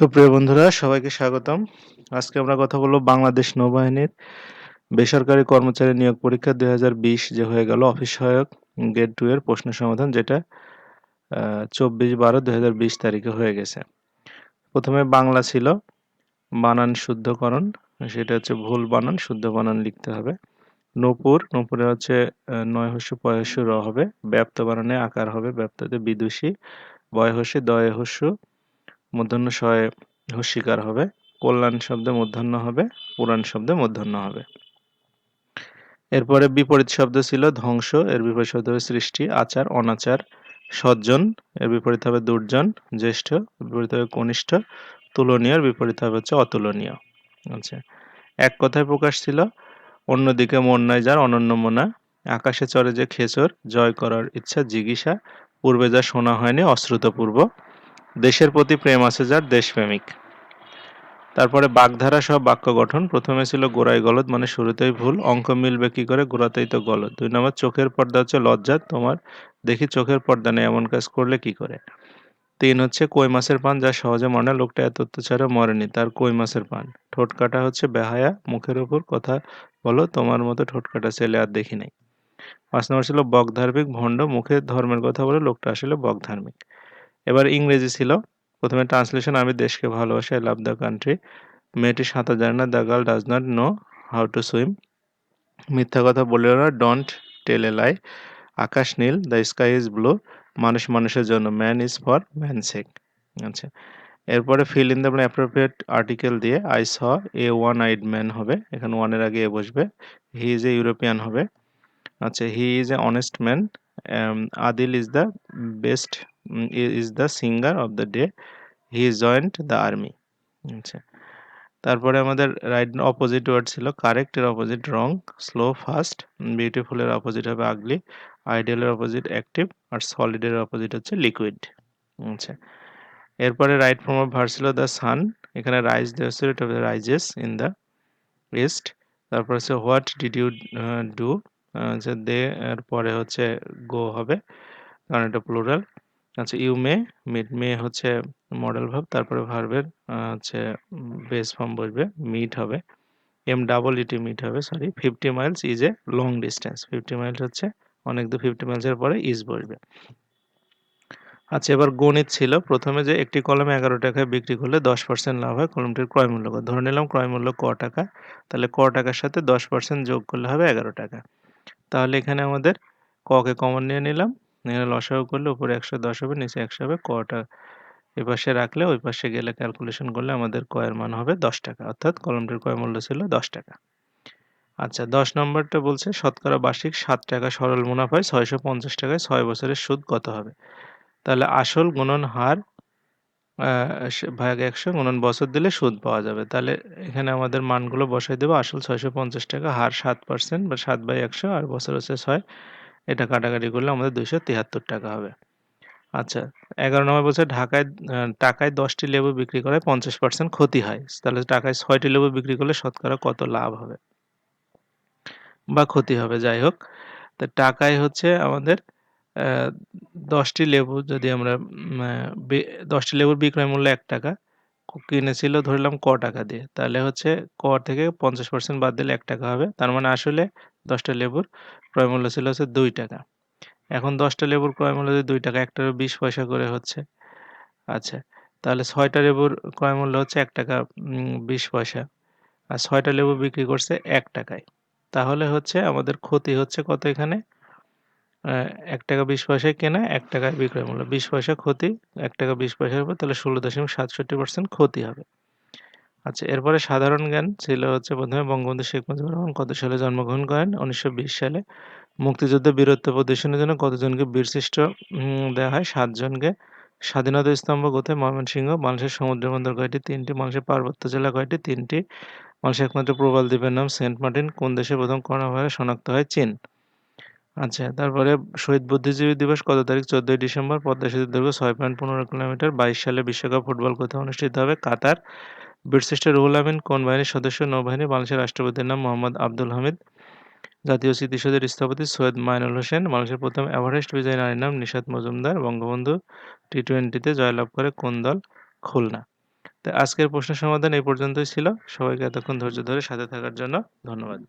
সুপ্রিয় বন্ধুরা, সবাইকে স্বাগতম। আজকে আমরা কথা বলব বাংলাদেশ নৌবাহিনীর বেসরকারি কর্মচারী নিয়োগ পরীক্ষা দু হাজার বিশ যে হয়ে গেল অফিস সহায়ক গেট টু এর প্রশ্ন সমাধান, যেটা চব্বিশ বারো দুই তারিখে হয়ে গেছে। প্রথমে বাংলা ছিল, বানান শুদ্ধকরণ, সেটা হচ্ছে ভুল বানান, শুদ্ধ বানান লিখতে হবে। নূপুর, নূপুরে হচ্ছে নয় হস্য পয়স্য র হবে, ব্যাপ্ত বানানে আকার হবে, ব্যাপ্ততে বিদুষী বয় হস্যে দয় হস্য মূর্ধন্য শয়ে হস্যিকার হবে, কল্যাণ শব্দে মূর্ধন্য হবে, পুরাণ শব্দে মূর্ধন্য হবে। এরপরে বিপরীত শব্দ ছিল ধ্বংস, এর বিপরীত শব্দ হবে সৃষ্টি, আচার, অনাচার, সজ্জন, এর বিপরীত হবে দুর্জন, জ্যেষ্ঠ বিপরীত হবে কনিষ্ঠ, তুলনীয়, এর বিপরীত হবে হচ্ছে অতুলনীয়। আচ্ছা এক কথায় প্রকাশ ছিল, অন্যদিকে মন নাই যার অনন্য মনা, আকাশে চড়ে যে খেচর, জয় করার ইচ্ছা, জিজ্ঞাসা, পূর্বে যা শোনা হয়নি, অশ্রুতপূর্ব দেশের প্রতি প্রেম আছে যার দেশপ্রেমিক। তারপরে বাগধারা সব বাক্য গঠন। প্রথমে ছিল গোড়াই গলদ মানে শুরুতেই ভুল। অঙ্ক মিলবে কি করে? গোড়াতেই তো গলদ। দুই নম্বর, চোখের পর্দা হচ্ছে লজ্জা। তোমার দেখি চোখের পর্দা নেই, এমন কাজ করলে কি করে? তিন হচ্ছে কই মাছের পান, যা সহজে মনে লোকটা এত অত্যাচারে মরেনি, তার কই মাছের পান? ঠোঁট কাটা হচ্ছে বেহায়া, মুখের উপর কথা বলো, তোমার মতো ঠোঁট কাটা ছেলে আর দেখি নাই। পাঁচ নম্বর ছিল বকধার্মিক ভণ্ড, মুখে ধর্মের কথা বলে লোকটা আসলে বক ধার্মিক এবার ইংরেজি ছিল। প্রথমে ট্রান্সলেশন আমি দেশকে ভালোবাসি আই লাভ দ্য কান্ট্রি মেয়েটি সাঁতার জানে না the girl does not know how to swim মিথ্যা কথা বলল না ডোন্ট টেল এ লাই আকাশ নীল দ্য স্কাই ইজ ব্লু মানুষ মানুষের জন্য man is for man sake আচ্ছা। এরপরে fill in the appropriate article দিয়ে I saw a one eyed man হবে। এখানে ওয়ানের আগে এ বসবে। হি ইজ এ ইউরোপিয়ান হবে। আচ্ছা he is a honest man Adil is the best is the singer of the day he joined the army আচ্ছা। তারপরে আমাদের রাইট অপোজিট ওয়ার্ড ছিল কারেক্ট এর অপোজিট রং স্লো ফাস্ট বিউটিফুলের অপোজিট হবে ugly আইডিয়ালের অপোজিট অ্যাক্টিভ আর সলিডের অপোজিট হচ্ছে লিকুইড আচ্ছা। এরপরে রাইট ফর্ম অফ ভার্স ছিল দ্য সান এখানে রাইজ ছিল, এটা রাইজেস ইন দ্য ইস্ট তারপর হচ্ছে হোয়াট ডিড ইউ ডু যে দে এর পরে হচ্ছে গো হবে, কারণ এটা প্লুরাল আচ্ছা ইউ মে, মিড মে হচ্ছে মডেল ভাব, তারপরে ভার্বের হচ্ছে বেস ফর্ম বসবে মিট হবে, M double E T meet হবে, sorry, fifty miles is a long distance, fifty miles হচ্ছে অনেক দূর, ফিফটি মাইলসের পরে ইজ বসবে। আচ্ছা এবার গণিত ছিল, প্রথমে যে একটি কলমে এগারো টাকায় বিক্রি করলে দশ পার্সেন্ট লাভ হয় কলমটির ক্রয় মূল্য ধরে নিলাম ক্রয় মূল্য ক টাকা, তাহলে ক টাকার সাথে দশ পার্সেন্ট যোগ করলে হবে এগারো টাকা। তাহলে এখানে আমাদের ককে কমন নিয়ে নিলাম এখানে লসাগু করলে উপরে একশো দশ হবে, নিচে একশো হবে, কটা এ পাশে রাখলে ওই পাশে গেলে ক্যালকুলেশন করলে আমাদের কয়ের মান হবে দশ টাকা। অর্থাৎ কলমটির কয় মূল্য ছিল দশ টাকা। আচ্ছা দশ নম্বরটা বলছে, শতকরা বার্ষিক সাত টাকা সরল মুনাফায় ছয়শো পঞ্চাশ টাকায় ছয় বছরের সুদ কত হবে? তাহলে আসল গুণন হার ভাগ একশো গুণন বছর দিলে সুদ পাওয়া যাবে। তাহলে এখানে আমাদের মানগুলো বসাই দেবো, আসল ছয়শো পঞ্চাশ টাকা, হার সাত পার্সেন্ট বা সাত বাই একশো, আর বছর হচ্ছে ছয় এটা কাটাকাটি করলে আমাদের দুইশো তিয়াত্তর টাকা হবে। আচ্ছা এগারো নম্বর বলছে ঢাকায় টাকায় দশটি লেবু বিক্রি করায় পঞ্চাশ পার্সেন্ট ক্ষতি হয়। তাহলে টাকায় ছয়টি লেবু বিক্রি করলে শতকরা কত লাভ হবে? বা ক্ষতি হবে, যাই হোক। তো টাকায় হচ্ছে আমাদের দশটি লেবু যদি আমরা দশটি লেবুর বিক্রয় মূল্য এক টাকা কিনেছিল ধরলাম ক টাকা দিয়ে। তাহলে হচ্ছে ক থেকে পঞ্চাশ পার্সেন্ট বাদ দিলে এক টাকা হবে। তার মানে আসলে দশটা লেবুর ক্রয় মূল্য ছিল হচ্ছে দুই টাকা। এখন দশটা লেবুর ক্রয় মূল্য যদি দুই টাকা, একটার বিশ পয়সা করে হচ্ছে। আচ্ছা তাহলে ছয়টা লেবুর ক্রয় মূল্য হচ্ছে এক টাকা বিশ পয়সা। আর ছয়টা লেবু বিক্রি করছে এক টাকায়। তাহলে হচ্ছে আমাদের ক্ষতি হচ্ছে কত এখানে? এক টাকা বিশ পয়সায় কেনা, এক টাকায় বিক্রয় মূল্য। বিশ পয়সা ক্ষতি, এক টাকা বিশ পয়সার উপর, তাহলে ষোলো দশমিক সাতষট্টি পার্সেন্ট ক্ষতি হবে। আচ্ছা এরপরে সাধারণ জ্ঞান ছিল হচ্ছে প্রথমে বঙ্গবন্ধু শেখ মুজিবুর রহমান কত সালে জন্মগ্রহণ করেন? উনিশশো বিশ সালে। মুক্তিযুদ্ধে বীরত্ব প্রদর্শনের জন্য কতজনকে বীরশ্রেষ্ঠ দেওয়া হয়? সাতজনকে। স্বাধীনতা স্তম্ভ কোথায়? ময়মনসিংহ। মানুষের সমুদ্র বন্দর কয়টি? তিনটি। মানুষের পার্বত্য জেলা কয়টি? তিনটি। মানুষের একমাত্র প্রবাল দ্বীপের নাম সেন্ট মার্টিন। কোন দেশে প্রথম করোনা ভাইরাস শনাক্ত হয়? চীন। আচ্ছা তারপরে শহীদ বুদ্ধিজীবী দিবস কত তারিখ? চোদ্দই ডিসেম্বর, পদ্মা সেতু দৈর্ঘ্য ছয় পয়েন্ট পনেরো কিলোমিটার। বাইশ সালে বিশ্বকাপ ফুটবল কোথায় অনুষ্ঠিত হবে? কাতার। বীরশ্রেষ্ঠ রুহুল আমিন কোন বাহিনীর সদস্য? নৌবাহিনী। বাংলাদেশের রাষ্ট্রপতির নাম মোহাম্মদ আব্দুল হামিদ। জাতীয় স্মৃতিসৌধের স্থপতি সৈয়দ মাইনুল হোসেন। বাংলাদেশের প্রথম এভারেস্ট বিজয়ী নারীর নাম নিশাত মজুমদার। বঙ্গবন্ধু টি টোয়েন্টিতে জয়লাভ করে কোন দল? খুলনা। তো আজকের প্রশ্ন সমাধান এই পর্যন্তই ছিল। সবাইকে এতক্ষণ ধৈর্য ধরে সাথে থাকার জন্য ধন্যবাদ।